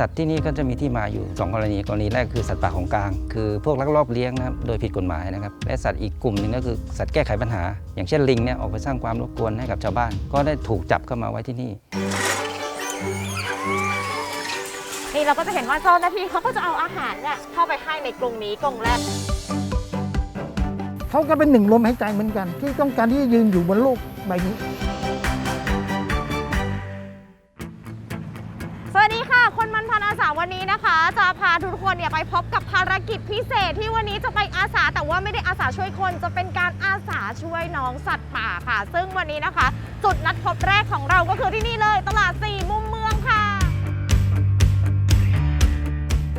สัตว์ที่นี่ก็จะมีที่มาอยู่ 2 กรณี กรณีแรกคือสัตว์ป่าของกลาง คือพวกลักลอบเลี้ยงนะครับโดยผิดกฎหมายนะครับ และสัตว์อีกกลุ่มหนึ่งก็คือสัตว์แก้ไขปัญหา อย่างเช่นลิงเนี่ยออกไปสร้างความรบกวนให้กับชาวบ้าน ก็ได้ถูกจับเข้ามาไว้ที่นี่นี่เราก็จะเห็นว่าเจ้าหน้าที่เขาก็จะเอาอาหารเนี่ยเข้าไปให้ในกรงนี้กรงแรกเขาก็เป็นหนึ่งลมหายใจเหมือนกัน ที่ต้องการที่จะยืนอยู่บนโลกใบนี้ สวัสดีค่ะ คนมันพันอาสาวันนี้นะคะ จะพาทุกคนเนี่ยไปพบกับภารกิจพิเศษที่วันนี้จะไปอาสาแต่ว่าไม่ได้อาสาช่วยคน จะเป็นการอาสาช่วยน้องสัตว์ป่าค่ะ ซึ่งวันนี้นะคะ จุดนัดพบแรกของเราก็คือที่นี่เลย ตลาดสี่มุมเมืองค่ะ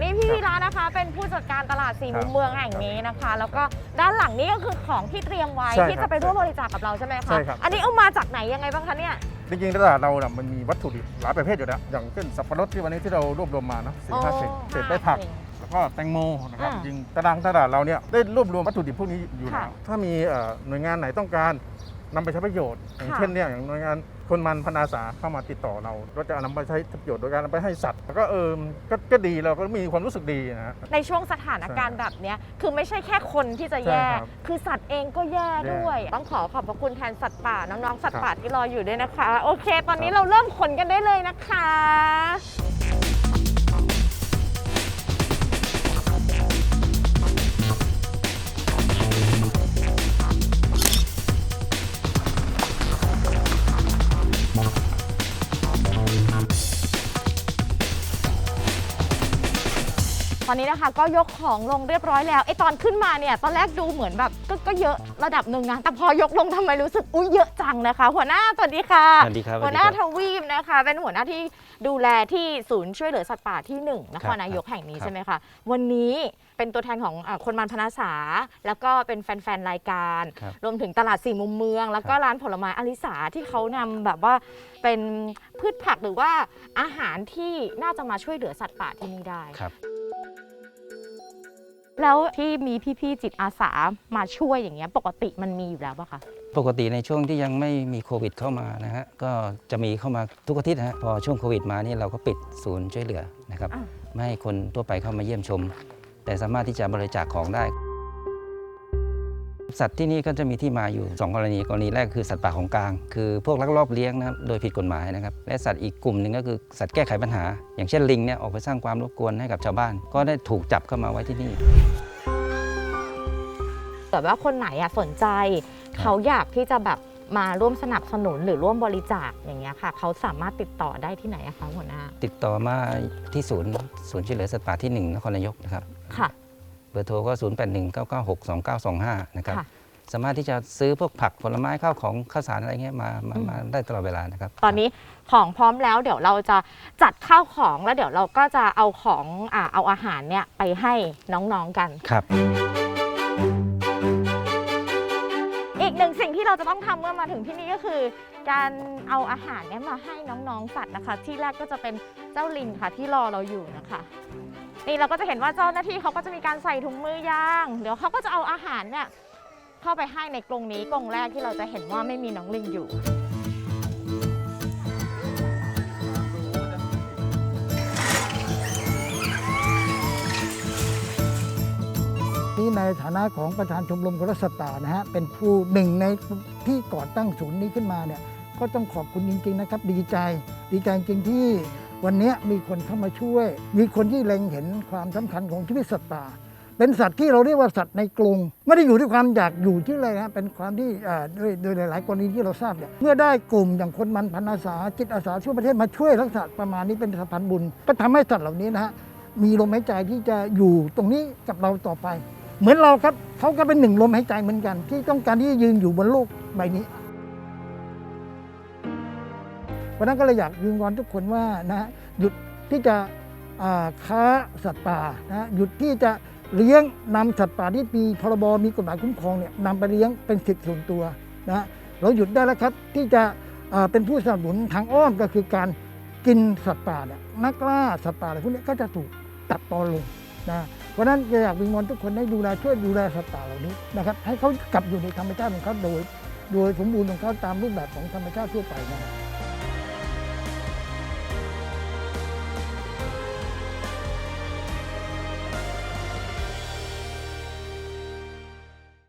นี่พี่วีระนะคะ เป็นผู้จัดการตลาดสี่ครัมุบมเมืองแห่งนี้นะคะ แล้วก็ด้านหลังนี้ก็คือของที่เตรียมไว้ใช่ที่ครัจะบไปร่วมบริจาคกับเราใช่ไหมคะใช่ครับ อันนี้เอามาจากไหนยังไงบ้างคะเนี่ย จริงๆตลาดเราน่ะมันมีวัตถุดิบหลายประเภทอยู่แล้ว อย่างเช่นสับปะรดที่วันนี้ที่เรารวบรวมมาเนาะสี่ห้าสิบเศษได้ผัก แล้วก็แตงโมนะครับอ่าจริงตารางตลาดเราเนี่ยได้รวบรวมวัตถุดิบพวกนี้อยู่ค่ะแล้วถ้ามีเอ่อหน่วยงานไหนต้องการ นำไปใช้ประโยชน์ อย่างค่ะ เช่นเนี่ยอย่างหน่วยงานคนมันพันอาสาเข้ามาติดต่อเรา ก็จะนำไปใช้ประโยชน์โดยการนำไปให้สัตว์แล้วก็เออก็ก็ดีเราก็มีความรู้สึกดีนะฮะ ในช่วงสถานการณ์แบบเนี้ยคือไม่ใช่แค่คนที่จะแย่ ใช่ครับคือสัตว์เองก็แย่แย่ด้วย ต้องขอขอบพระคุณแทนสัตว์ป่าน้องๆสัตว์ครับป่าที่รออยู่ด้วยนะคะ โอเค ตอนนี้ครับ เราเริ่มขนกันได้เลยนะคะ ตอนนี้นะคะก็ยกของลงเรียบร้อยแล้วไอตอนขึ้นมาเนี่ยตอนแรกดูเหมือนแบบก็ก็เยอะระดับหนึ่งนะแต่พอยกลงทำไมรู้สึกอุ้ยเยอะจังนะคะ หัวหน้าสวัสดีค่ะสวัสดีครับหัวหน้าสวัสดีทครับวีปนะคะ เป็นหัวหน้าที่ดูแลที่ศูนย์ช่วยเหลือสัตว์ป่าที่หนึ่งนคครัรบนายกแห่งนี้ครับใช่ไหมคะวันนี้เป็นตัวแทนของอาคนมันพนาสา แล้วก็เป็นแฟนๆรายการครับรวมถึงตลาดสี่มุมเมือง แล้วก็ครับร้านผลไม้อลิสาที่เขานำแบบว่าเป็นพืชผักหรือว่าอาหารที่น่าจะมาช่วยเหลือสัตว์ป่าที่นี่ได้ครับ แล้วที่มีพี่ๆจิตอาสามาช่วยอย่างเงี้ยปกติมันมีอยู่แล้วปะคะ ปกติในช่วงที่ยังไม่มีโควิดเข้ามานะฮะก็จะมีเข้ามาทุกอาทิตย์นะฮะพอช่วงโควิดมานี่เราก็ปิดศูนย์ช่วยเหลือนะครับอ้าวไม่ให้คนทั่วไปเข้ามาเยี่ยมชม แต่สามารถที่จะบริจาคของได้ สัตว์ที่นี่ก็จะมีที่มาอยู่ 2 กรณีกรณีแรกคือสัตว์ป่าของกลาง คือพวกลักลอบเลี้ยงนะครับโดยผิดกฎหมายนะครับและสัตว์อีกกลุ่มหนึ่งก็คือสัตว์แก้ไขปัญหา อย่างเช่นลิงเนี่ยออกไปสร้างความรบกวนให้กับชาวบ้าน ก็ได้ถูกจับเข้ามาไว้ที่นี่เกิดว่าคนไหนอะสนใจ เขาอยากที่จะแบบมาร่วมสนับสนุนหรือร่วมบริจาคอย่างเงี้ยค่ะ เขาสามารถติดต่อได้ที่ไหนอะคะหัวหน้าติดต่อมาที่ศูนย์ศูนย์ช่วยเหลือสัตว์ป่าที่1นครนายกนะครับค่ะ เบอร์โทรก็ 0 8 1 9 9 6 2 9 2 5 นะครับ ค่ะ สามารถที่จะซื้อพวกผักผลไม้ข้าวของข้าวสารอะไรเงี้ยมามาอืมมาได้ตลอดเวลานะครับ ตอนนี้ของพร้อมแล้วเดี๋ยวเราจะจัดข้าวของแล้วเดี๋ยวเราก็จะเอาของอ่าเอาอาหารเนี่ยไปให้น้องๆกัน ครับ อีกหนึ่งสิ่งที่เราจะต้องทำเมื่อมาถึงที่นี่ก็คือ การเอาอาหารเนี่ยมาให้น้องๆสัตว์นะคะ ที่แรกก็จะเป็นเจ้าลิงค่ะที่รอเราอยู่นะคะ นี่เราก็จะเห็นว่าเจ้าหน้าที่เขาก็จะมีการใส่ถุงมือยาง เดี๋ยวเขาก็จะเอาอาหารเนี่ยเข้าไปให้ในกรงนี้กรงแรกที่เราจะเห็นว่าไม่มีน้องลิงอยู่นี่ในฐานะของประธานชมรมครักสัตานะฮะเป็นผู้หนึ่งในที่ก่อตั้งศูนย์นี้ขึ้นมาเนี่ยก็ต้องขอบคุณจริงๆนะครับ ดีใจ ดีใจจริงๆที่ วันนี้มีคนเข้ามาช่วย มีคนที่เล็งเห็นความสำคัญของชีวิตสัตว์ป่า เป็นสัตว์ที่เราเรียกว่าสัตว์ในกรงไม่ได้อยู่ที่ความอยากอยู่ที่อะไรนะเป็นความที่ด้วยโดยหลาย ๆ กรณีที่เราทราบเนี่ยเมื่อได้กลุ่มอย่างคนมันพันอาสาจิตอาสาทั่วประเทศมาช่วยรักษาประมาณนี้เป็นสะพานบุญ ก็ทำให้สัตว์เหล่านี้นะฮะมีลมหายใจที่จะอยู่ตรงนี้กับเราต่อไป เหมือนเราครับเขาก็เป็นหนึ่งลมหายใจเหมือนกัน ที่ต้องการที่จะยืนอยู่บนโลกใบนี้ วันนั้นก็เลยอยากยืนวอนทุกคนว่านะหยุดที่จะค้าสัตว์ป่านะหยุดที่จะเลี้ยงนำสัตว์ป่าที่มีพรบมีกฎหมายคุ้มครองเนี่ยนำไปเลี้ยงเป็นสิทธิส่วนตัวนะเราหยุดได้แล้วครับที่จะเป็นผู้สนับสนุนทางอ้อมก็คือการกินสัตว์ป่าเนี่ยนักล่าสัตว์ป่าอะไรพวกนี้ก็จะถูกตัดตอนลงนะเพราะฉะนั้นอยากวิงวอนทุกคนให้ดูแลช่วยดูแลสัตว์ป่าเหล่านี้นะครับให้เขากลับอยู่ในธรรมชาติของเขาโดย โดยสมบูรณ์ของเขาตามรูปแบบของธรรมชาติทั่วไปนะครับ